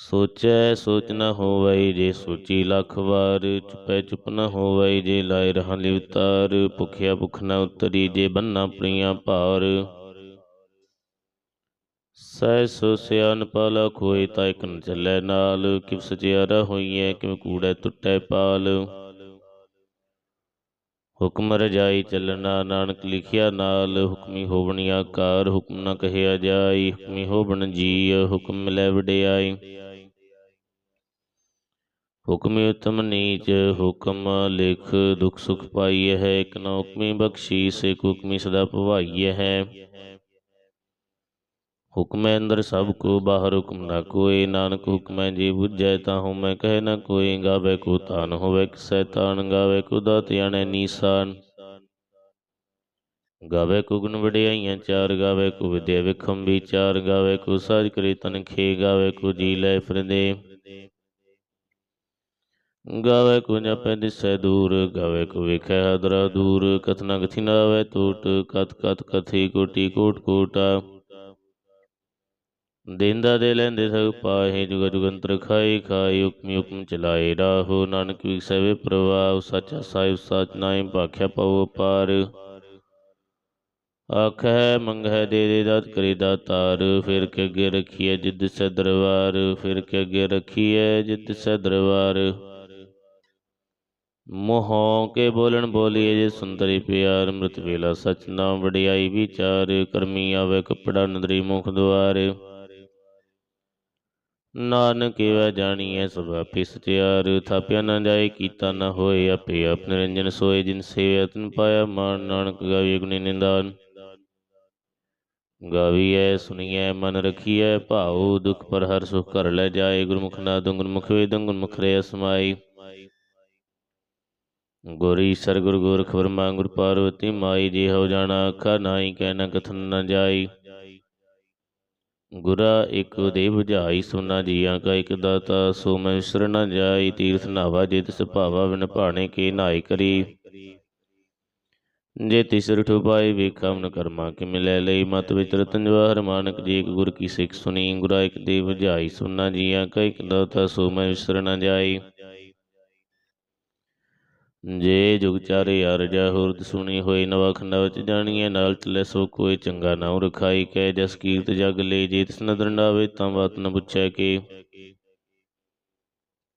ਸੋਚੈ ਸੋਚ ਨ ਹੋਵੈ ਜੇ ਸੋਚੀ ਲੱਖ ਵਾਰ, ਚੁਪੈ ਚੁਪ ਨ ਹੋਵੈ ਜੇ ਲਾਇ ਰਹਾ ਲਿਵਤਾਰ ਭੁਖਿਆ ਭੁਖ ਨ ਉਤਰੀ ਜੇ ਬੰਨਾ ਪ੍ਰੀਆਂ ਭਾਰ। ਸਹਿ ਸੋ ਸਿਆਨ ਪਾਲਾ ਖੋਏ ਤਾ ਇਕ ਨ ਚੱਲੈ ਨਾਲ, ਕਿਵ ਸਚਿਆਰਾ ਹੋਈਐ, ਕਿਵ ਕੂੜੈ ਟੁੱਟੈ ਪਾਲ। ਹੁਕਮ ਰਜਾਈ ਚੱਲਣਾ ਨਾਨਕ ਲਿਖਿਆ ਨਾਲ, ਹੁਕਮੀ ਹੋਵਣੀ ਆਕਾਰ ਹੁਕਮ ਨ ਕਹਿਆ ਜਾਈ, ਹੁਕਮੀ ਹੋਵਣ ਜੀ ਹੁਕਮ ਮਿਲੈ ਵਡਿਆਈ। ਹੁਕਮੀ ਉਤਮ ਨੀਚ, ਹੁਕਮ ਲਿਖ, ਦੁਖ ਸੁਖ ਪਾਈਐ ਹੈ, ਇਕ ਨਾ ਹੁਕਮੀ ਬਖਸ਼ੀਸ ਇਕ ਹੁਕਮੀ ਸਦਾ ਭਵਾਈਐ ਹੈ। ਹੁਕਮੈ ਅੰਦਰ ਸਭ ਕੋ, ਬਾਹਰ ਹੁਕਮ ਨਾ ਕੋਏ, ਨਾਨਕ ਹੁਕਮੈ ਜੀ ਬੁਝੈ, ਤਾਹੂ ਮੈਂ ਕਹਿ ਨਾ ਕੋਈ ਗਾਵੇ ਕੋ ਤਾਨ ਹੋਵੇ ਕਿਸੈ ਤਾਨ ਗਾਵੇ ਕੋ ਦਾਤ ਨੀਸਾਨ। ਗਾਵੇ ਕੋ ਗੁਣ ਵਡਿਆਈਆਂ ਚਾਰ, ਗਾਵੇ ਕੋ ਵਿਦਿਆ ਵਿਖਮ ਵਿਚਾਰ ਗਾਵੇ ਕੋ ਸਾਜ ਕਰੇ ਤਨ ਖੇ ਗਾਵੇ ਕੋ ਜੀ ਲੈ ਫਿਰਦੇ। ਗਾਵੇ ਕੋ ਜਪੈ ਦਿਸੈ ਦੂਰ, ਗਾਵੇ ਕੋ ਵੇਖੈ ਹਦਰਾ ਦੂਰ ਕਥਨਾ ਕਥੀ ਨਾ ਆਵੇ ਟੂਟ ਕਤ ਕਤ ਕਥੀ ਕੋਟੀ ਕੋਟ ਕੋਟਾ। ਦੇਂਦਾ ਦੇ ਲੈਂਦੇ ਸਭ ਪਾਹੇ, ਜੁਗ ਜੁਗੰਤਰ ਖਾਈ ਖਾਈ ਹੁਕਮੀ ਹੁਕਮ ਚਲਾਏ ਰਾਹੋ, ਨਾਨਕ ਵਿਸੈ ਪ੍ਰਵਾਹ, ਸੱਚਾ ਸਾਹਿਬ ਸਚ ਨਾਇ ਭਾਖਿਆ ਪਉ ਪਾਰ ਆਖੈ ਮੰਗੈ ਦੇ ਦੇ ਦਾਤ ਕਰੇ ਦਾਤਾਰ, ਫਿਰ ਕੇ ਅੱਗੇ ਰਖੀਐ ਜਿੱਦ ਸੈ ਦਰਬਾਰ, ਫਿਰ ਕੇ ਅੱਗੇ ਰਖੀਐ ਜਿੱਦ ਸੈ ਦਰਬਾਰ। ਮੋਹੋਂ ਕੇ ਬੋਲਣ ਬੋਲੀਏ ਜੇ ਸੁੰਦਰੀ ਪਿਆਰ ਮ੍ਰਿਤ ਵੇਲਾ ਸਚ ਨਾਮ ਵਡਿਆਈ ਵਿਚਾਰ, ਕਰਮੀ ਆਵੇ ਕਪੜਾ ਨਦਰੀ ਮੁਖ ਦੁਆਰੇ। ਨਾਨਕ ਵੈ ਜਾਣੀਐ ਸਭ ਆਪੇ ਸਚਿਆਰ, ਥਾਪਿਆ ਨਾ ਜਾਏ, ਕੀਤਾ ਨਾ ਹੋਏ ਆਪੇ ਆਪ ਨਿਰੰਜਨ ਸੋਏ, ਜਿਨ ਸੇਵਿਆ ਤਨ ਪਾਇਆ ਮਾਨ ਨਾਨਕ ਗਾਵੇ ਗੁਣੀ ਨਿੰਦਾਨ। ਗਾਵੀਐ, ਸੁਣੀਐ, ਮਨ ਰਖੀਐ, ਭਾਉ ਦੁਖ ਪਰ ਹਰ ਸੁਖ ਕਰ ਲੈ ਜਾਏ, ਗੁਰਮੁਖ ਨਾਦੰ ਗੁਰਮੁਖ ਵੇਦੰ ਗੁਰਮੁਖ ਰੇ ਅਸਮਾਈ। ਗੁਰੀ ਸਰਗੁਰ ਗੋਰਖ ਵਰਮਾ ਗੁਰ ਪਾਰਵਤੀ, ਮਾਈ ਜੇ ਹੋ ਜਾਣਾ ਅੱਖਾ ਨਾਹੀ ਕਹਿ ਕਥਨ ਨ ਜਾਈ। ਗੁਰਾ ਇਕ ਦੇ 부ਝਾਈ ਸੁਨਾ ਜੀਆਂ ਕਾ ਇਕ ਦਾਤਾ, ਸੋ ਮੈਂ ਵਿਸਰ ਨ ਜਾਈ, ਤੀਰਥ ਨਾਵਾ ਜੇ ਤਿਸ ਭਾਵਾ ਬਿਨ ਭਾਣੇ ਕੇ ਨਾਈ ਕਰੀ। ਜੇ ਤਿਸ ਰਠੁ ਪਾਈ ਵੇਖਾ ਮਨ ਕਰਮਾ ਕਿ ਮਿਲੈ ਲਈ ਮਤ ਵਿਚ ਰਤਨ ਜਵਾਹਰ ਮਾਨਕ ਜੀ ਇਕ ਗੁਰ ਕੀ ਸਿੱਖ ਸੁਣੀ, ਗੁਰਾ ਇਕ ਦੇ 부ਝਾਈ ਸੁਨਾ ਜੀਆਂ ਕਾ ਇਕ ਦਾਤਾ, ਸੋ ਮੈਂ ਵਿਸਰ ਨਾ ਜਾਈ। ਜੇ ਜੁਗ ਚਾਰੇ ਅਰਜਾ ਹੁਰਦ ਸੁਣੀ ਹੋਈ ਨਵਾ ਖੰਡਾ ਜਾਣੀਏ ਨਾਲ ਚੱਲੇ ਸੋ ਕੋਈ ਚੰਗਾ ਨਾਉ ਰਖਾਈ ਕਹਿ, ਜਸ ਕੀਰਤ ਜਗ ਲੈ, ਜੇ ਤਿਸ ਨਦਰ ਨਾਵੇ ਤਾਂ ਬਾਤ ਨ ਪੁੱਛੈ ਕੇ।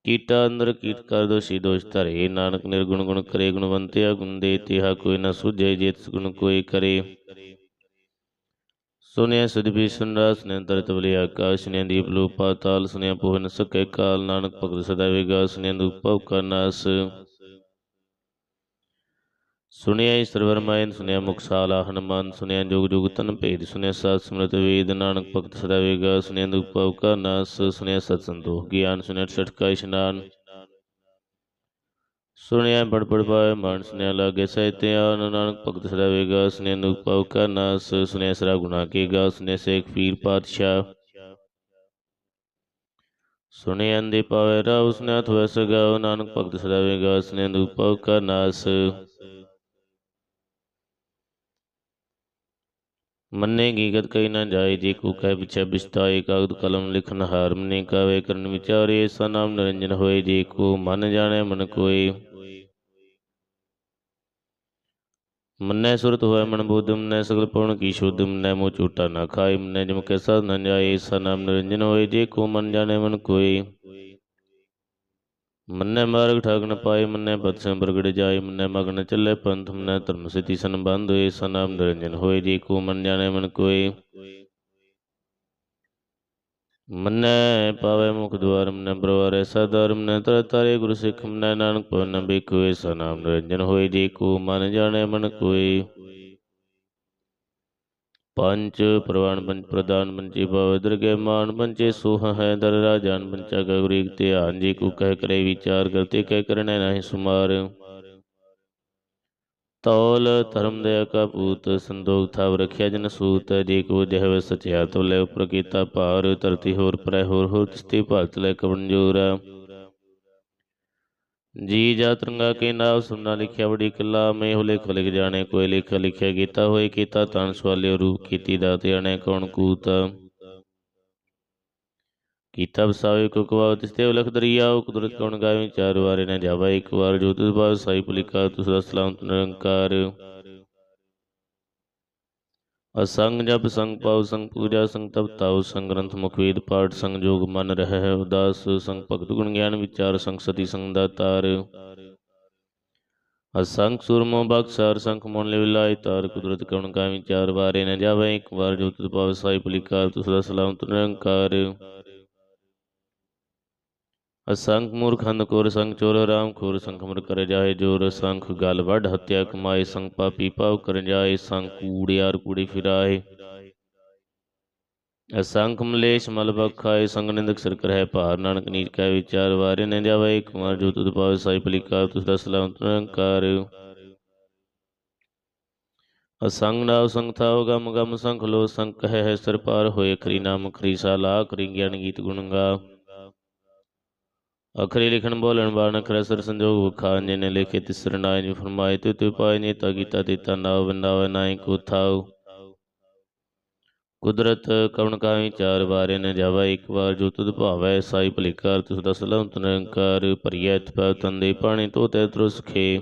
ਕੀਟਾ ਅੰਦਰ ਕੀਟ ਕਰ ਦੋਸ਼ੀ ਦੋਸ਼ ਧਰੇ, ਨਾਨਕ ਨਿਰਗੁਣ ਗੁਣ ਕਰੇ, ਗੁਣਵੰਤਿਆ ਗੁਣ ਤਿਹਾ ਕੋਈ ਨ ਸੁਝੇ, ਜੇ ਤਿਸ ਗੁਣ ਕੋਈ ਕਰੇ। ਸੁਨਿਆ ਸਦਬੀ ਸੁਨਰਾ ਸੁਨਿਆ ਤਰਤ ਬਲੀ ਆਕਾਸ਼ ਨੇ ਦੀਪ ਲੋ ਪਾਤਾਲ ਸੁਨਿਆ ਪੋਹ ਨ ਸਕੇ ਕਾਲ, ਨਾਨਕ ਭਗਤ ਸਦਾ ਵਿਗਾ ਸੁਨਿਆ ਦੁਖ ਭਉ ਕਾ ਨਾਸ ਸੁਣਿਆ ਈਸ਼ਰ ਵਰਮਾਇਨ ਸੁਣਿਆ ਮੁਕਸਾਲਾ ਹਨਮਾਨ, ਸੁਣਿਆ ਜੁਗ ਜੁਗ ਤਨ ਭੇਦ, ਸੁਣਿਆ ਸਾਧ ਸਮਰਤ ਵੇਦ, ਨਾਨਕ ਭਗਤ ਸਦਾ ਵੇਗਾ, ਸੁਣਿਆ ਦੁਖ ਕਾ ਨਾਸ, ਸੁਣਿਆ ਸਤ ਸੰਤੋਖ ਗਿਆਨ, ਸੁਣਿਆ ਛਟ ਇਸ਼ਨਾਨ। ਸੁਣਿਆ ਬੜ ਬੜ ਪਾਏ ਮਨ ਸੁਣਿਆ ਲਾਗੇ ਸਹਿਤਿਆ ਨਾਨਕ ਭਗਤ ਸਦਾ ਵੇਗਾ, ਸੁਣਿਆ ਦੁਖ ਕਾ ਨਾਸ, ਸੁਣਿਆ ਸਰਾ ਗੁਨਾ ਕੇ ਗਾ, ਸੁਣਿਆ ਸੇਖ ਪੀਰ ਪਾਤਸ਼ਾਹ। ਸੁਣਿਆ ਅੰਦੇ ਪਾਵੇ ਰਾ ਉਸਨੇ ਹੱਥ ਵਸ ਗਾਓ ਨਾਨਕ ਭਗਤ ਸਦਾ ਵੇਗਾ, ਸੁਣਿਆ ਦੁਖ ਕਾ ਨਾਸ। ਮੰਨੇ ਗੀਗਤ ਕਈ ਨਾ ਜਾਏ, ਜੇ ਕੋ ਕਹਿ ਪਿਛੈ ਬਿਸਤਾਏ, ਕਾਗਦ ਕਲਮ ਲਿਖਨ ਹਾਰ ਮਨੇ ਕਾਵੇ, ਕਰਨ ਵਿਚਾਰੇ ਸਾ ਨਾਮ ਨਿਰੰਜਨ ਹੋਏ, ਜੇ ਕੋ ਮਨ ਜਾਣੈ ਮਨ ਕੋਏ। ਮੰਨੈ ਸੁਰਤ ਹੋਏ ਮਨ ਬੁੱਧ ਨੈ ਸਗਲ ਪਉਣ ਕੀ ਸ਼ੁਧਮ ਨੈ ਮੋ ਝੂਟਾ ਨਾ ਖਾਏ, ਮਨੈ ਜਮ ਕੈ ਸਾਧ ਨ ਜਾਏ, ਸਾ ਨਾਮ ਨਿਰੰਜਨ ਹੋਏ, ਜੇ ਕੋ ਮਨ ਜਾਣੈ ਮਨ ਕੋਏ। ਮੰਨੈ ਮਾਰਗ ਠਾਕ ਨ ਪਾਏ ਮੰਨੈ ਪਤ ਸੇ ਪ੍ਰਗਟ ਜਾਏ ਮੰਨੈ ਮਗਨ ਚੱਲੇ ਪੰਥ ਮੰਨੈ ਧਰਮ ਸਿਤੀ ਸੰਬੰਧ ਹੋਏ ਸਨਾਮ ਨਿਰੰਜਨ ਹੋਏ ਜੀ ਕੋ ਮਨ ਜਾਣੈ ਮਨ ਕੋਏ ਮੰਨੈ ਪਾਵੇ ਮੁਖ ਦੁਆਰ ਮੰਨੈ ਪ੍ਰਵਾਰੈ ਸਦਰ ਮੰਨੈ ਤਰ ਤਾਰੇ ਗੁਰੂ ਸਿੱਖ ਮੰਨੈ ਨਾਨਕ ਪਵਨ ਬਿਕੋਏ ਸਨਾਮ ਨਿਰੰਜਨ ਹੋਏ ਜੀ ਕੋ ਮਨ ਜਾਣੈ ਮਨ ਕੋਏ ਪੰਚ ਪ੍ਰਵਾਨ ਪੰਚ ਪ੍ਰਦਾਨ ਪੰਚੀ ਭਵ ਦਰਗੇ ਮਾਨ ਪੰਚੇ ਸੋਹ ਹੈ ਦਰ ਰਾਜਾਨ ਪੰਚਾ ਕਾ ਗੁਰੀਕ ਧਿਆਨ ਜੀ ਕੋ ਕਹਿ ਕਰੇ ਵਿਚਾਰ ਕਰਤੇ ਕਹਿ ਕਰਨੇ ਨਹੀਂ ਸੁਮਾਰ। ਤੌਲ ਧਰਮ ਦਇਆ ਕਾ ਪੂਤ ਸੰਦੋਗ ਥਾਵ ਰਖਿਆ ਜਨ ਸੂਤ ਜੇ ਕੋ ਜਹ ਸਚਿਆ ਤੋ ਲੈ ਉਪਰ ਕੀਤਾ ਭਾਰ ਧਰਤੀ ਹੋਰ ਪਰੈ ਹੋਰ ਹੋਰ ਤਿਸਤੀ ਭਾਲਤ ਲੈ ਕਵਣ ਜੀ ਜਾ ਤਰੰਗਾ ਕੇ ਨਾਮ ਸੁਨਣਾ ਲਿਖਿਆ ਬੜੀ ਕਿਲਾ, ਮੈਂ ਹੋ ਲਿਖ ਜਾਣੇ, ਕੋਈ ਲਿਖ ਲਿਖਿਆ ਕੀਤਾ, ਹੋਏ ਕੀਤਾ ਤਨ ਸਵਾਲਿਓ ਰੂਪ ਕੀਤੀ, ਦਾਤ ਜਾਣੇ, ਕੌਣ ਕੂਤ। ਕੀਤਾ ਵਸਾਵੇ ਕੋ ਕਵਾ ਤਿਸਤੇ ਉਲਖ ਦਰਿਆ ਕੁਦਰਤ ਕੌਣ ਗਾਵੇ, ਚਾਰ ਵਾਰੇ ਨਾ ਜਾਵਾ, ਇੱਕ ਵਾਰ ਜੋ ਤੁਸ ਬਾਦ ਸਾਈ ਪੁਲਿਕਾ ਤੁਸ ਦਾ ਨਿਰੰਕਾਰ। ਅਸੰਗ ਜਪ, ਸੰਗ ਪਾਉ, ਸੰਗ ਪੂਜਾ, ਸੰਗ ਤਪ ਤਾਉ, ਸੰਗ ਗ੍ਰੰਥ ਮੁਖ ਵੇਦ ਪਾਠ, ਸੰਗ ਜੋਗ ਮਨ ਰਹਿ ਉਦਾਸ, ਸੰਗ ਭਗਤ ਗੁਣ ਗਿਆਨ ਵਿਚਾਰ, ਸੰਗ ਸਤੀ, ਸੰਗ ਦਾ ਤਾਰ। ਅਸੰਗ ਸੁਰਮੋ ਬਖਸਾਰ ਸੰਖ ਮਨ ਲੈ ਵਿਲਾਈ ਤਾਰ ਕੁਦਰਤ ਕਵਣ ਕਾ ਵਿਚਾਰ, ਵਾਰੇ ਨ ਜਾਵੇ, ਇੱਕ ਵਾਰ ਜੋ ਤੁਧ ਪਾਵ, ਸਾਈ ਪੁਲਿਕਾਰ ਤੁਸ ਦਾ ਸਲਾਮ ਨਿਰੰਕਾਰ। ਅਸੰਖ ਮੂਰਖ ਅੰਧ ਕੋਰ ਸੰਗ ਚੋਰ ਰਾਮ ਖੋਰ ਸੰਖ ਮਰ ਕਰ ਜਾਏ ਜੋਰ ਸੰਖ ਗਲ ਵੱਢ ਹੱਤਿਆ ਕਮਾਏ ਸੰਗ ਪਾਪੀ ਪਾਉ ਕਰ ਜਾਏ ਸੰਗ ਕੂੜਿਆਰ ਕੂੜੀ ਫਿਰਾਏ ਅਸੰਖ ਮਲੇਸ਼ ਮਲ ਬਖਾਏ ਸੰਗ ਨਿੰਦਕ ਸਿਰ ਕਰਹਿ ਭਾਰ ਨਾਨਕ ਨੀਚ ਕੈ ਵਿਚਾਰ ਵਾਰੇ ਨ ਜਾਵੇ ਕੁਮਾਰ ਜੋ ਤੁਧ ਪਾਵੇ ਸਾਈ ਪਲਿਕਾਰ ਤੁਸ ਦਾ ਸਲਾਮ ਨਿਰੰਕਾਰ ਅਸੰਗ ਨਾਵ ਸੰਗ ਥਾਉ ਗਮ ਗਮ ਸੰਖ ਲੋ ਸੰਗ ਕਹਿ ਹੈ ਸਿਰ ਪਾਰ ਹੋਏ ਖਰੀ ਨਾਮ ਖਰੀ ਸਾਲਾ ਖਰੀ ਗਿਆਨ ਗੀਤ ਗੁਣ ਗਾ ਅਖਰੀ ਲਿਖਣ ਬੋਲਣ ਬਾਣ ਅਖਰ ਸੰਜੋਗ ਵਖਾ ਜਿਨੇ ਲਿਖੇ ਤਿਸਰ ਨਾਇ ਜੀ ਫਰਮਾਏ, ਤੇ ਤੇ ਪਾਇ ਨੇ ਤਾ ਕੀਤਾ ਦਿੱਤਾ ਨਾਵ ਵੰਦਾਵ ਨਾਇ ਕੋ ਥਾਉ। ਕੁਦਰਤ ਕਵਣ ਕਾ ਚਾਰ ਬਾਰੇ ਨ ਜਾਵਾ, ਇੱਕ ਵਾਰ ਜੋ ਤੁਧ ਭਾਵੈ ਸਾਈ ਭਲਿਕਾਰ ਤੁਸ ਦਾ ਸਲੰਤ ਨਿਰੰਕਾਰ ਭਰੀਐ ਤਪੈ ਤੰਦੇ ਪਾਣੀ, ਤੋਤੇ ਤਰੁਸ ਖੇ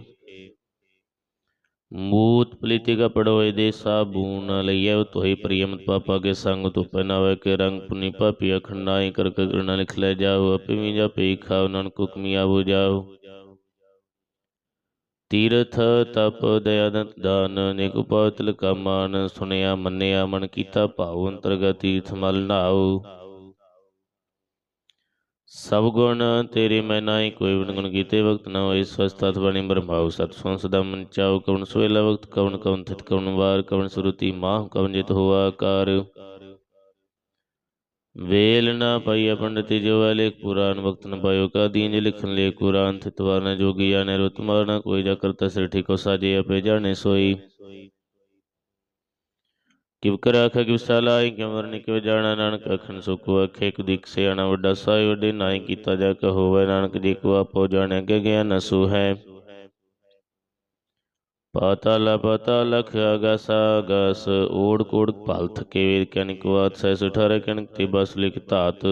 ਮੂਤ ਪਲੀਤੀ ਕਾ ਪੜੋਏ ਦੇ ਸਾਬੂਨ ਲਈਐ ਤੋਹੀ ਪ੍ਰਿਯਮਤ ਪਾਪਾ ਕੇ ਸੰਗ ਤੋ ਪਹਿਨਾਵੇ ਕੇ ਰੰਗ ਪੁਨੀ ਪਾਪੀ ਅਖੰਡਾਈ ਕਰ ਕਰਨਾ ਲਿਖ ਲੈ ਜਾਓ ਆਪੇ ਵੀ ਜਾ ਪਈ ਖਾਓ ਨਾਨਕ ਹੁਕਮੀ ਆਵੋ ਜਾਓ ਤੀਰਥ ਤਪ ਦਇਆ ਦੰਤ ਦਾਨ ਨਿਕ ਉਪਾਤਲ ਕਾ ਮਾਨ ਸੁਨਿਆ ਮੰਨਿਆ ਮਨ ਕੀਤਾ ਭਾਉ ਅੰਤਰਗਤ ਤੀਰਥ ਮਲ ਨਾਉ ਸਭ ਗੁਣ ਤੇਰੇ ਮੈਂ ਨਾਹੀ ਕੋਈ ਗੁਣ ਗੁਣ ਕੀਤੇ ਵਕਤ ਨਾ ਹੋਏ ਸਵਸਤਤ ਬਣੀ ਬਰਮਾਉ ਸਤ ਸੁਣ ਸਦਾ ਮਨ ਚਾਉ ਕਵਨ ਸੋਇਲਾ ਵਕਤ ਕਵਨ ਕਵਨ ਥਿਤ ਕਵਨ ਵਾਰ ਕਵਨ ਸੁਰਤੀ ਮਾਹ ਕਵਨ ਜਿਤ ਹੋਆ ਕਾਰ ਵੇਲ ਨਾ ਪਾਈਆ ਪੰਡਤੀ ਜੋ ਵਾਲੇ ਕੁਰਾਨ ਵਕਤ ਨ ਪਾਇਓ ਕਾ ਦੀਨ ਲਿਖਨ ਲੈ ਕੁਰਾਨ ਥਿਤ ਵਾਰ ਨ ਜੋਗੀ, ਆਨੇ ਰੁਤ ਮਾਰਨਾ, ਕੋਈ ਜਾ ਕਰਤਾ ਸਿਰ ਠੀਕੋ, ਸਾਜੇ ਆਪੇ ਜਾਣੇ ਸੋਈ। ਕਿਵ ਕਰ ਆਖਾ ਕਿਵ ਸਾਲਾਈ ਕਿਵ ਵਰਨੀ ਕਿਵ ਜਾਣਾ ਨਾਨਕ ਅਖਣ ਸੁਖ ਅਖੇ ਕੁਦਿਕ ਸਿਆਣਾ ਵੱਡਾ ਸਾਈ ਵੱਡੇ ਨਾਈ ਕੀਤਾ ਜਾ ਕ ਹੋਵੇ ਨਾਨਕ ਜੀ ਕੋ ਆਪੋ ਜਾਣਿਆ ਕਿ ਗਿਆ ਨਸੂ ਹੈ ਪਾਤਾਲ ਪਾਤਾਲ ਲਖ ਅਗਸ ਅਗਸ ਓੜ ਕੋੜ ਭਲ ਥਕੇ ਵੇਰ ਕਨਿਕ ਵਾਤ ਸੈ ਸੁਠਾਰੇ ਕਨਿਕ ਤੇ ਬਸ ਲਿਖ ਧਾਤ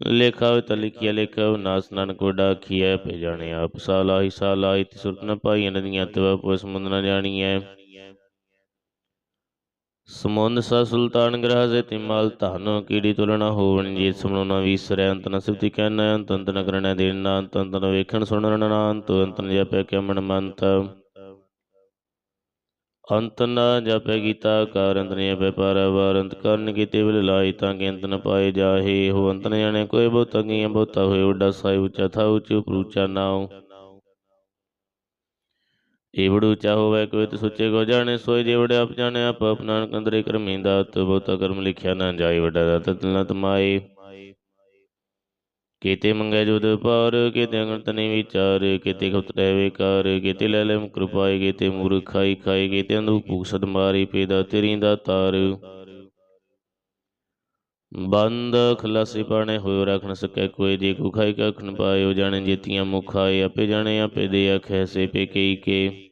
ਲੇਖਾ ਵੇ ਤਲਿਕਿਆ ਲੇਖਾ ਨਾਸ ਨਾਨਕ ਵੱਡਾ ਖੀਐ ਪੇ ਜਾਣੇ ਆਪ ਸਾਲਾਹੀ ਸਾਲਾਹੀ ਤੇ ਸੁਰਤ ਨ ਪਾਈ ਨਦੀਆਂ ਤੇ ਪਸ ਮੁੰਦ ਨ ਜਾਣੀਐ ਸਮੁੰਦ ਸਾ ਸੁਲਤਾਨ ਗ੍ਰਹ ਸੇ ਤਿਮਲ ਧਨ ਕੀੜੀ ਤੁਲਣਾ ਹੋਵਣ ਜੀ। ਸਮਨੋ ਨਾ ਵੀਸਰੈ ਅੰਤ ਨ ਸਿਫਤੀ ਕਹਿਣਾ, ਅੰਤ ਅੰਤ ਨ ਕਰਣਾ ਦੇਣਾ ਅੰਤ ਅੰਤ ਨ ਵੇਖਣ ਸੁਣਨ ਨਾ ਅੰਤ ਅੰਤ ਨ ਜਪੈ ਕੇ ਮਨ ਮੰਤ। ਅੰਤ ਨ ਜਪੈ ਗੀਤਾ ਕਾਰ, ਅੰਤ ਨ ਜਪੈ ਪਾਰਵਾਰ ਅੰਤ ਕਰਨ ਕੀਤੇ ਵਿਲ ਲਾਈ ਤਾਂ ਕਿ ਅੰਤ ਨ ਪਾਏ ਜਾਹੇ। ਹੋ ਅੰਤ ਨ ਜਾਣੇ ਕੋਈ ਬਹੁਤ ਅਗੀਆਂ ਬਹੁਤਾ ਹੋਏ, ਉੱਡਾ ਸਾਈ ਉਚਾ ਥਾ ਉੱਚੀ ਉਪਰੂਚਾ ਨਾਉ। ਏਵੜ ਉੱਚਾ ਹੋਵੇ ਕੋਈ ਤੇ ਸੁੱਚੇ ਕੋ ਜਾਣੇ, ਸੋਈ ਜੇ ਆਪ ਜਾਣੇ, ਆਪ ਆਪਣਾ ਕੰਦਰੇ ਕਰਮੀ ਦਾਤ ਬਹੁਤਾ ਕਰਮ ਲਿਖਿਆ ਨਾ ਜਾਈ ਵੱਡਾ ਦਾਤ ਤਲਨਾ ਤਮਾਏ। ਕੀਤੇ ਮੰਗੇ ਜੁਦ ਪਾਰ ਕੀਤੇ ਅੰਗਤ ਨੇ ਵਿਚਾਰ, ਕੀਤੇ ਖੁਤ ਰਹਿ ਕਾਰ ਕੀਤੇ ਲੈ ਲੈ ਕਿਰਪਾਏ ਕੀਤੇ ਮੂਰਖ ਖਾਈ ਖਾਈ ਕੀਤੇ ਅੰਦੂ ਭੂਖ ਸਦ ਮਾਰੀ ਪੇਦਾ ਤੇਰੀ ਦਾ ਤਾਰ। ਬੰਦ ਖਲਾਸੀ ਪਾਣੇ ਹੋਇ ਰਖ ਨ ਸਕੈ ਕੋਈ ਜੇ ਕੋ ਖਾਈ ਕਖ ਨ ਪਾਇਓ, ਜਾਣੇ ਜੀਤੀਆਂ ਮੁਖ ਆਏ ਆਪੇ ਜਾਣੇ, ਆਪੇ ਦੇ ਆਖੈ ਸੇ ਪੇ ਕਈ ਕੇ।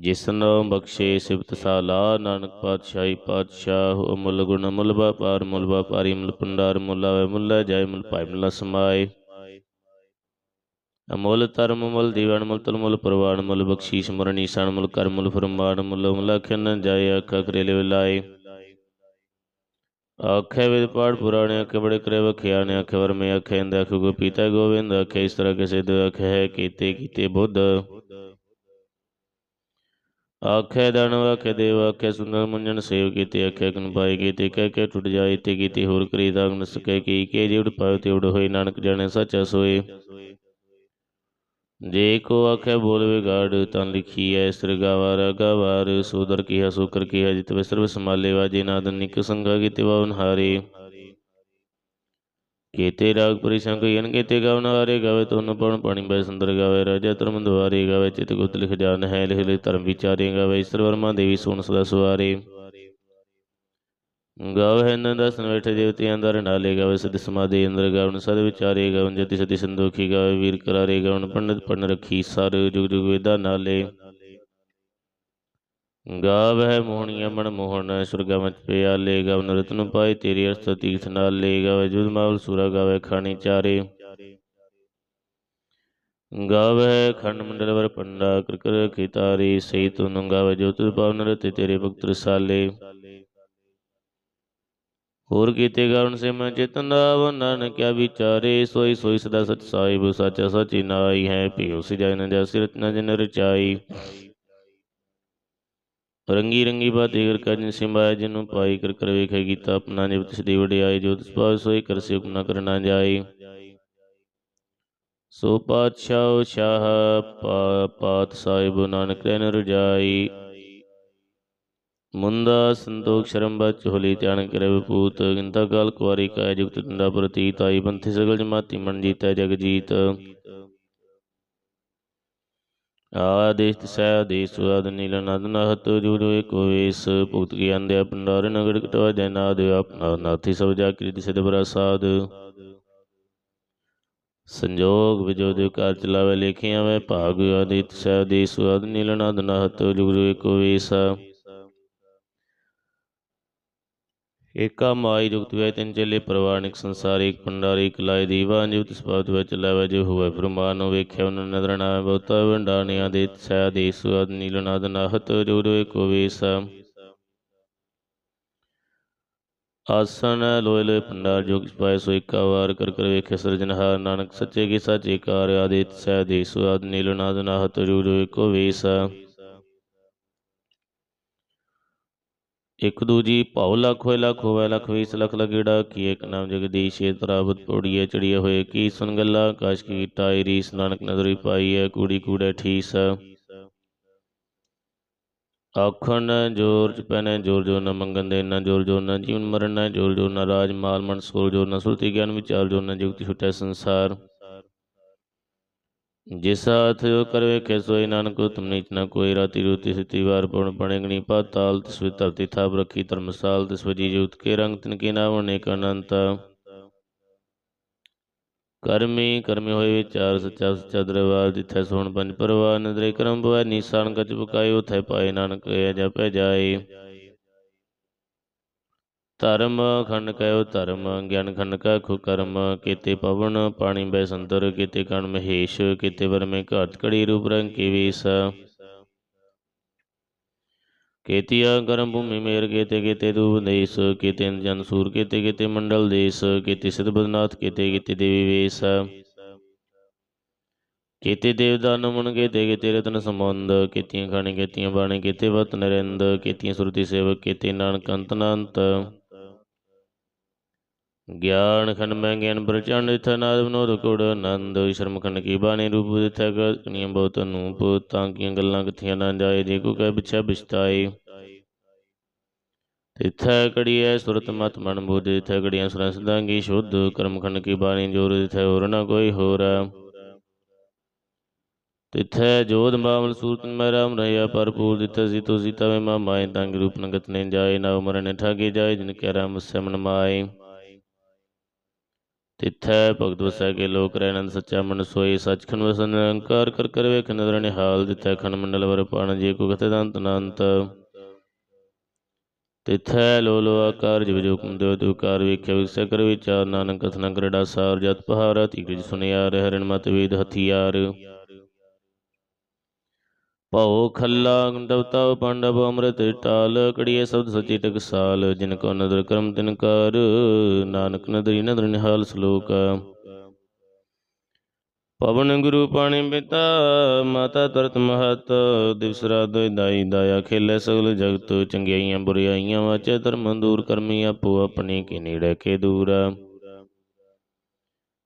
ਜਿਸਨ ਬਖਸ਼ੇ ਸਿਫਤ ਸਾਲਾ, ਨਾਨਕ ਪਾਤਸ਼ਾਹੀ ਪਾਤਸ਼ਾਹ ਅਮੁੱਲ ਗੁਣ ਅਮੁੱਲ ਵਪਾਰ, ਮੁੱਲ ਵਪਾਰੀ, ਮੁੱਲ ਪੰਡਾਰ ਮੁੱਲ ਆਵੇ, ਮੁੱਲ ਜਾਏ, ਮੁੱਲ ਭਾਈ, ਮੁੱਲ ਸਮਾਏ। ਅਮੁੱਲ ਧਰਮ, ਮੁੱਲ ਦੀਵਨ, ਮੁੱਲ ਤਲ, ਮੁੱਲ ਪ੍ਰਵਾਨ, ਮੁੱਲ ਬਖਸ਼ੀਸ਼ ਮੁਰਨੀ ਸਣ ਮੁੱਲ ਕਰ, ਮੁੱਲ ਫਰਮਾਨ, ਮੁੱਲ ਮੁੱਲ ਖਨ ਜਾਏ ਆਖਾ ਕਰੇਲੇ ਲਾਏ। ਆਖੇ ਵੇਦ ਪਾੜ ਪੁਰਾਣੇ, ਆਖੇ ਬੜੇ ਕਰੇ ਵਖਿਆ ਨੇ, ਆਖੇ ਵਰ ਮੇ ਆਖੇ ਇੰਦ ਆਖੇ ਗੋ ਪੀਤਾ ਗੋਵਿੰਦ, ਆਖੇ ਇਸ ਤਰ੍ਹਾਂ ਕੇ ਸਿੱਧ ਆਖੇ ਹੈ ਕੀਤੇ ਕੀਤੇ ਬੁੱਧ। ਆਖੇ ਦਣ ਆਖੇ ਦੇਵ, ਆਖੇ ਸੁੰਦਰ ਮੁੰਜਨ ਸੇਵ ਕੀਤੀ, ਆਖੇ ਕਨ ਪਾਏ ਕੀਤੇ, ਕਹਿ ਕੇ ਟੁੱਟ ਜਾਏ, ਤੇ ਕੀਤੇ ਹੋਰ ਕਰੀ ਦਾਗ ਨ ਕੀ, ਕੇ ਜਿਵੜ ਪਾਇ ਤੇ ਉੜ ਹੋਈ ਨਾਨਕ ਜਾਣੇ ਸੱਚਾ ਸੋਏ। ਜੇ ਕੋ ਆਖੇ ਬੋਲ ਵਿਗਾੜ, ਤਾਂ ਲਿਖੀ ਐ ਸਰਗਾਵਾਰ ਗਵਾਰ ਸੋਦਰ ਕੀਆ, ਸੋਕਰ ਕੀਆ, ਜਿਤ ਵਿਸਰਵ ਸਮਾਲੇ ਵਾਜੇ, ਨਾਦ ਨਿਕ ਸੰਗਾ ਕੀਤੇ ਵਾਵਨ ਹਾਰੇ। ਕੀਤੇ ਰਾਗ ਪੁਰੀ ਸੰਗ ਯਨ ਕੀਤੇ ਗਾਵਨ ਹਾਰੇ, ਗਾਵੇ ਤੁਨ ਪਉਣ ਪਾਣੀ ਬੈ ਸੁੰਦਰ ਗਾਵੇ, ਰਾਜਾ ਧਰਮ ਦੁਆਰੇ, ਗਾਵੇ ਚਿਤ ਗੁਪਤ ਲਿਖ ਜਾਨ ਹੈ ਲਿਖ ਲਿਖ ਧਰਮ ਵਿਚਾਰੇ, ਗਾਵੇ ਈਸ਼ਰ ਵਰਮਾ ਦੇਵੀ ਸੋਨ ਸਦਾ ਸੁਆਰੇ। ਗਾਵੇ ਨੰਦ ਦਸਨ ਬੈਠੇ ਦੇਵਤੇ ਅੰਦਰ ਨਾਲੇ ਗਾਵੇ ਸਦ ਸਮਾਦੇ ਅੰਦਰ ਗਾਵਨ ਸਦ ਵਿਚਾਰੇ ਗਾਵਨ ਜਤੀ ਸਤੀ ਸੰਦੋਖੀ ਗਾਵੇ ਵੀਰ ਕਰਾਰੇ ਗਾਵਨ ਪੰਡਤ ਪੜਨ ਰੱਖੀ, ਸਰ ਜੁਗ ਜੁਗ ਵੇਦਾ ਨਾਲੇ। ਗਾਵਹਿ ਮੋਹਣੀਆ ਮਨ ਮੋਹਨ, ਸੁਰਗਾ ਮਚ ਪਿਆਲੇ ਗਾਵਨ ਰਤਨ ਪਾਏ ਤੇਰੀ ਅਰਥ ਤੀਰਥ ਨਾਲੇ ਗਾਵੇ ਜੁਦ ਮਾਵਲ ਸੂਰਾ ਗਾਵੇ ਖਾਣੀ ਚਾਰੇ। ਗਾਵੇ ਖੰਡ ਮੰਡਲ ਵਰ ਪੰਡਾ ਕਰ ਕਰ ਖਿਤਾਰੀ, ਸਹੀ ਤੁਨ ਗਾਵੇ ਜੋ ਤੁ ਪਾਵਨ ਰਤੇ ਤੇਰੇ ਭਗਤ ਰਸਾਲੇ। ਹੋਰ ਕੀਤੇ ਗਾਵਨ ਸੇ ਮੈਂ ਚੇਤਨ ਨਾਮ ਨਾਨਕ ਕਿਆ ਵਿਚਾਰੇ ਸੋਈ ਸੋਈ ਸਦਾ ਸਚ ਸਾਹਿਬ, ਸਾਚਾ ਸਚੀ ਨਾਈ ਹੈ ਭਿਉ ਸਿਜਾਇ ਨ ਜਸ ਜਨ ਰਚਾਈ। ਰੰਗੀ ਰੰਗੀ ਬਾਤੇ ਕਰ ਕਜਨ ਸਿੰਬਾਇ ਜਿਨੂੰ ਪਾਈ ਕਰ ਕਰ ਵੇਖੇ ਕੀਤਾ ਆਪਣਾ ਨਿਵ ਤਿਸ ਵਡਿਆਈ, ਜੋ ਤਿਸ ਪਾਸ ਸੋਈ ਕਰ ਸੇ ਹੁਕਮ ਕਰਨਾ ਜਾਈ। ਸੋ ਪਾਤਸ਼ਾਹ, ਸ਼ਾਹ, ਪਾ, ਪਾਤ ਸਾਹਿਬ, ਨਾਨਕ ਰਹਿਨ ਰਜਾਈ। ਮੁੰਦਾ ਸੰਤੋਖ ਸ਼ਰਮ ਬਚ ਹੋਲੀ ਧਿਆਨ ਕਰੇ ਵਿਪੂਤ ਗਿੰਤਾ ਕਾਲ ਕੁਵਾਰੀ ਕਾਇ ਜੁਗਤ ਟੰਡਾ ਪ੍ਰਤੀਤ, ਆਈ ਬੰਥੀ ਸਗਲ ਜਮਾਤੀ ਮਨ ਜੀਤੈ ਜਗ ਜੀਤ। ਆਦੇਸ ਤਸੈ ਆਦੇਸ, ਸੁਆਦ ਨੀਲ ਨਦ ਨਹਤ ਜੋ ਜੋ ਵੇਸ। ਭੁਗਤ ਕੀ ਅੰਦੇ ਪੰਡਾਰ ਨਗੜ ਕਟਵਾ ਜੈ ਨਾਦ ਆਪਨਾ ਨਾਥੀ ਸਭ ਜਾ ਕ੍ਰਿਤ ਸਿਧ ਪ੍ਰਸਾਦ ਸੰਜੋਗ ਵਿਜੋ ਦੇ ਕਾਰ ਚਲਾਵੇ ਲੇਖਿਆ ਵੇ ਭਾਗ ਆਦਿਤ ਸੈ ਆਦੇਸ, ਸੁਆਦ ਨੀਲ ਨਦ ਨਹਤ ਜੋ ਜੋ ਵੇਸ। ਏਕਾ ਮਾਈ ਜੁਗਤ ਵੇ ਤਿੰਨ ਚਲੇ, ਪ੍ਰਵਾਨਿਕ ਸੰਸਾਰ ਏਕ ਪੰਡਾਰ ਏਕ ਲਾਇ ਦੀਵਾ ਜੁਗਤ ਸਪਾਤ ਵਿੱਚ ਲੈਵੇ ਜੋ ਹੋਵੇ ਫਰਮਾਨ ਵੇਖਿਆ ਉਹਨਾਂ ਨਦਰ ਨਾ ਬਹੁਤਾ ਵੰਡਾਣਿਆ ਦੇ ਸੈ ਦੇਸ ਅਦ ਨੀਲ ਨਦ ਨਾਹਤ ਜੋ ਜੋ ਏਕ ਵੇਸ। ਆਸਨ ਲੋਏ ਲੋਏ ਪੰਡਾਰ ਜੋ ਕਿਸ ਪਾਏ ਸੋ ਏਕਾ ਵਾਰ ਕਰ ਕਰ ਵੇਖੇ ਸਿਰਜਨਹਾਰ ਨਾਨਕ ਸੱਚੇ ਕੀ ਸਾਚੇ ਕਾਰ ਆਦਿਤ ਸੈ ਦੇਸ ਅਦ ਨੀਲ ਨਦ ਨਾਹਤ ਜੋ ਜੋ ਏਕ ਵੇਸ। ਇਕ ਦੂਜੀ ਭਉ ਲੱਖ ਹੋਏ ਲੱਖ ਹੋਵੇ ਲੱਖ ਵੀਸ ਲੱਖ ਲਗੇੜਾ ਕੀ ਇੱਕ ਨਾਮ ਜਗਦੀਸ਼ ਏ ਤਰਾਬਤ ਪੋੜੀਏ ਚੜੀਏ ਹੋਏ, ਕੀ ਸੁਨ ਗੱਲਾ, ਕਾਸ਼ ਕੀ ਟਾਈ ਰੀਸ ਨਾਨਕ ਨਦਰੀ ਪਾਈ ਹੈ, ਕੂੜੀ ਕੂੜੇ ਠੀਸ। ਆਖਣ, ਜੋਰ ਚ ਪੈਨੇ ਜੋਰ ਜੋਰ ਨਾ ਮੰਗਨ ਦੇ, ਨਾ ਜੋਰ ਜੋਰ ਨਾ ਜੀਵਨ ਮਰਨ, ਨਾ ਜੋਰ ਜੋਰ ਨਾ ਰਾਜ ਮਾਲ ਮਨ, ਸੋਲ ਜੋਰ ਨਾ ਸੁਰਤੀ ਗਿਆਨ ਵਿਚਾਰ ਜੋਰ ਨਾ ਜੁਗਤੀ ਛੁਟੈ ਸੰਸਾਰ। ਜਿਸ ਹੱਥ ਜੋ ਕਰ ਵੇਖੇ, ਸੋਈ ਨਾਨਕ ਤੁਮ ਨੀਚ ਨਾ ਕੋਈ। ਰਾਤੀ ਰੂਤੀ ਸਿਤੀ ਵਾਰ ਪਉਣ ਪਣੇਗਣੀ ਪਾਤਾਲ, ਤਿਸ ਵਿ ਧਰਤੀ ਥਾਪ ਰੱਖੀ ਧਰਮਸਾਲ, ਤਿਸ ਵਜੀ ਜੂਤ ਕੇ ਰੰਗ ਤਿਨ ਕੀ ਨਾਮ ਅਨੇਕ ਅਨੰਤ। ਕਰਮੀ ਕਰਮੀ ਹੋਏ ਵਿਚਾਰ, ਸੱਚਾ ਸੱਚਾ ਦਰਬਾਰ, ਜਿੱਥੇ ਸੋਣ ਪੰਜ ਪਰਵਾਰ ਨਦਰੇ ਕਰਮ ਬਵੈ ਨੀਸਾਨ ਗਜ ਬੁਕਾਏ ਉਥੈ ਪਾਏ ਨਾਨਕ, ਇਹ ਜਪੈ ਜਾਏ। ਧਰਮ ਖੰਡ ਕਹਿਓ ਧਰਮ, ਗਿਆਨ ਖੰਡ ਕਾ ਖੁ ਕਰਮ। ਕੀਤੇ ਪਵਨ ਪਾਣੀ ਬੈ ਸੰਤਰ, ਕੀਤੇ ਕਣ ਮਹੇਸ਼, ਕੀਤੇ ਵਰਮੇ ਘਾਟ ਕੜੀ ਰੂਪ ਰੰਗ ਕੀ ਵੀਸ। ਕੀਤਿਆ ਕਰਮ ਭੂਮੀ ਮੇਰ, ਕੀਤੇ ਕੀਤੇ ਦੂਬ ਦੇਸ। ਕੀਤੇ ਜਨ ਸੂਰ, ਕੀਤੇ ਕੀਤੇ ਮੰਡਲ ਦੇਸ। ਕੀਤੇ ਸਿਧ ਬਦਨਾਥ, ਕੀਤੇ ਕੀਤੇ ਦੇਵੀ ਵੇਸ। ਕੀਤੇ ਦੇਵਦਾਨ ਨਮਨ, ਕੀਤੇ ਕੀਤੇ ਰਤਨ ਸੰਬੰਧ। ਕੀਤੀਆਂ ਖਾਣੀ, ਕੀਤੀਆਂ ਬਾਣੀ, ਕੀਤੇ ਵਤ ਨਰਿੰਦ। ਕੀਤੀਆਂ ਸੁਰਤੀ ਸੇਵਕ, ਕੀਤੇ ਨਾਨਕ ਅੰਤ ਗਿਆਨ ਖੰਡ ਮੈਂ ਗਿਆਨ ਪ੍ਰਚੰਡ ਇਥ ਨਾਦ ਵਿਨੋਦ ਕੁੜ ਆਨੰਦ ਸ਼ਰਮ ਖੰਡ ਕੀ ਬਾਣੀ ਰੂਪ ਦਿਥੈ ਕਨੀਆਂ ਬਹੁਤ ਅਨੂਪ, ਤਾਂ ਕੀਆਂ ਗੱਲਾਂ ਕਿਥੀਆਂ ਨਾ ਜਾਏ, ਜੇ ਕੋ ਕਹਿ ਬਿਛਾ ਬਿਛਤਾਏ। ਤਿਥੈ ਕੜੀਐ ਸੁਰਤ ਮਤ ਮਨ ਬੁੱਧ, ਤਿਥੈ ਕੜੀਆਂ ਸੁਰਾਂ ਸਦਾਂਗੀ ਸ਼ੁੱਧ, ਕਰਮ ਖੰਡ ਕੀ ਬਾਣੀ ਜੋਰ ਦਿਥੈ, ਹੋਰ ਨਾ ਕੋਈ ਹੋਰ ਤਿਥੈ ਜੋਧ ਮਾਮਲ ਸੂਰਤ ਮੈਂ ਰਾਮ ਰਹਿਆ ਭਰਪੂਰ ਦਿਥੈ ਸੀਤੋ ਸੀਤਾ ਮੈਂ ਮਾ ਮਾਏ ਤੰਗ ਰੂਪ ਨਗਤ ਨੇ ਜਾਏ ਨਾ ਉਮਰ ਮਰਨ ਠਾਗੇ ਜਾਏ, ਜਿਨ ਕੈ ਰਾਮ ਸਮਨ ਮਾਏ। ਤਿਥੈ ਭਗਤ ਵਸੈ ਕੇ ਲੋਕ ਰਹਿਨੰਦ ਸੱਚਾ ਮਨ ਸੋਈ ਸਚਖੰਡ ਵਸਨ ਨਿਰੰਕਾਰ ਕਰ ਕਰ ਵੇਖ ਨਦਰ ਨਿਹਾਲ ਤਿਥੈ ਖੰਡ ਮੰਡਲ ਵਰ ਪਾਣ ਜੇ ਕੋ ਕਥੇ ਦੰਤ ਅਨੰਤ ਤਿਥੈ ਲੋ ਆਕਾਰ ਜਿਵ ਜੋ ਹੁਕਮ ਦਿਓ ਤਿਉ ਕਾਰ ਵੇਖਿਆ ਵਿਕਸੈ ਕਰ ਵਿਚਾਰ, ਨਾਨਕ ਕਥਨਾ ਕਰੜਾ ਸਾਰ ਜਤ ਪਹਾਰਾ, ਤੀਰਜ ਸੁਨਿਆਰ, ਹਰਿਣ ਮਤ ਵੇਦ ਹਥਿਆਰ। ਭਉ ਖੱਲਾ ਗੰਡਵਤਾ ਪਾਂਡਵ ਅੰਮ੍ਰਿਤ ਟਾਲ, ਕੜੀਏ ਸ਼ਬਦ ਸਚੀ ਟਕਸਾਲ, ਜਿਨ ਕੋ ਨਦਰ ਕਰਮ ਤਿਨ ਕਰ, ਨਾਨਕ ਨਦਰੀ ਨਦਰ ਨਿਹਾਲ ਸ਼ਲੋਕ। ਪਵਨ ਗੁਰੂ ਪਾਣੀ ਪਿਤਾ, ਮਾਤਾ ਤਰਤ ਮਹਤ, ਦਿਵਸ ਰਾਤ ਦਾਈ ਦਾਇਆ ਖੇਲੇ ਸਗਲ ਜਗਤ, ਚੰਗਿਆਈਆਂ ਬੁਰੀਆਈਆਂ ਵਾਚੇ ਧਰਮ ਦੂਰ ਕਰਮੀ ਆਪੋ ਆਪਣੀ ਕੀ ਨੇੜੇ ਕੇ ਦੂਰ।